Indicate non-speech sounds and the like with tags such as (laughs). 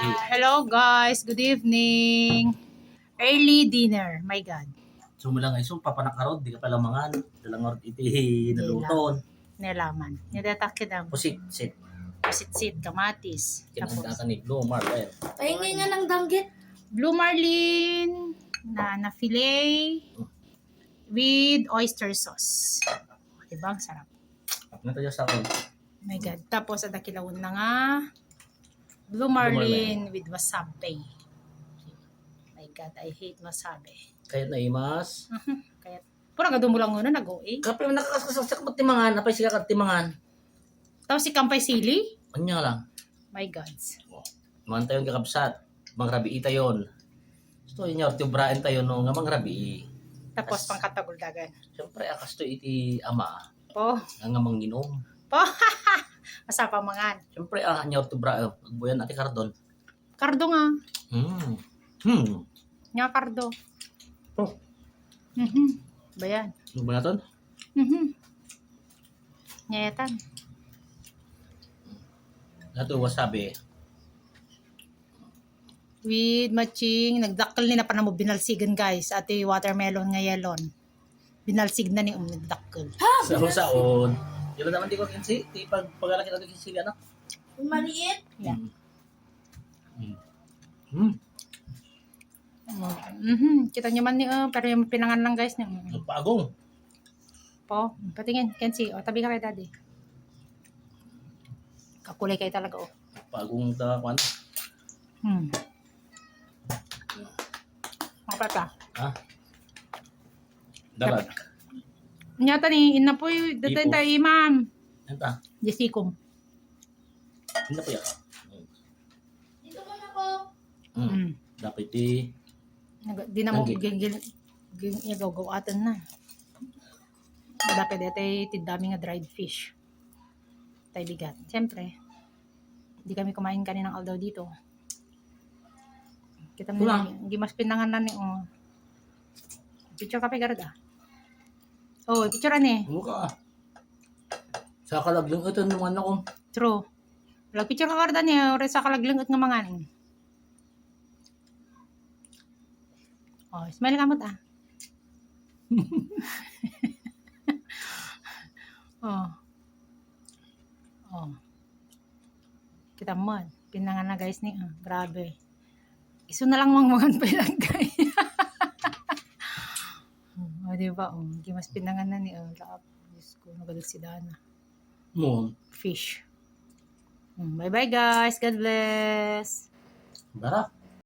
Hello guys, good evening. Early dinner, my God. So mula nga isong papanakarod, di ka pala mangan. Dalang orot iti naluton. Nalaman. Nidatak kita mo. Pusit, sit. Sit, kamatis. Kinagdata ni Blue Marlin. Pahingi nga ng danggit. blue marlin na na filet with oyster sauce. Diba? Ang sarap. Nga tayo sa akin. My God. Tapos, ada kilawon na nga blue marlin with wasabi. My God, I hate wasabi. Kaya na imas. Kaya, pura nga lang muna nag-OA. Kapag nakakasasak mo timangan, napay siya ka timangan. Tapos si Kampay Sili. Anya lang. My gods. Man tayo kakabsat. Mang rabi tayon. So inyo, tibrain tayo no nga. Tapos As- pangkataguldagan. Siyempre, akas to iti ama. Po. Nga nga mang ginom. Po. (laughs) Masapa mangan. Siyempre, ah, inyo, tibrain. Agbuyan ati kardon. Kardo nga. Hmm. Hmm. Nga kardo. Oh. Mhm. Bayan. Ano ba naton? Mhm. Nyayatan. Nato wasabi. With matching, nagdakkel ni na pa na mo binalsigan guys. Ati watermelon nga yelon. Binalsig na ni um nagdakkel. Sa saon. Di ba naman di ko kinsi? Di pag pagalaki natin kinsi ano? Yung maliit. Yeah. Hmm. Hmm. Mhm. Kita nyo man ni uh, pero yung pinangan lang guys ni. um. Nagpaagong. Po, patingin. Kensi, o tabi ka kay daddy. Kakulay kayo talaga oh. Nagpaagong ta kwan. Hmm. Apa ta? Ha? Dalag. Nyata ni, ina po Ipo. tayo imam. Ano ta? Jessikum. Hindi po yan. Dito muna po. Hmm. Mm. Dapat di Nag- Di na mo Lagi. gigil igagaw-gawatan na. Dapat dito tidami nga dried fish. Tay bigat. Siyempre, hindi kami kumain kaninang aldaw dito. Kita mo Kulang. lang, hindi mas pinangan na ni, oh. Picture ka pa garda. Oh, picture ni. Buka ah. Sa kalaglang ito naman ako. True. Lag picture ka karda niya, ore sa kalaglang at nga mangan. Oh, smile ka mo ta. (laughs) oh. Oh. Kita mo, pinangan na guys ni, ah, grabe. Iso na lang mangmangan (laughs) pa lang guys. Di ba? Oh, gimas pinangan na ni, oh, laap. Diyos ko, nagalit si Dana Mo. fish. Mm, Bye bye guys. God bless. Bara.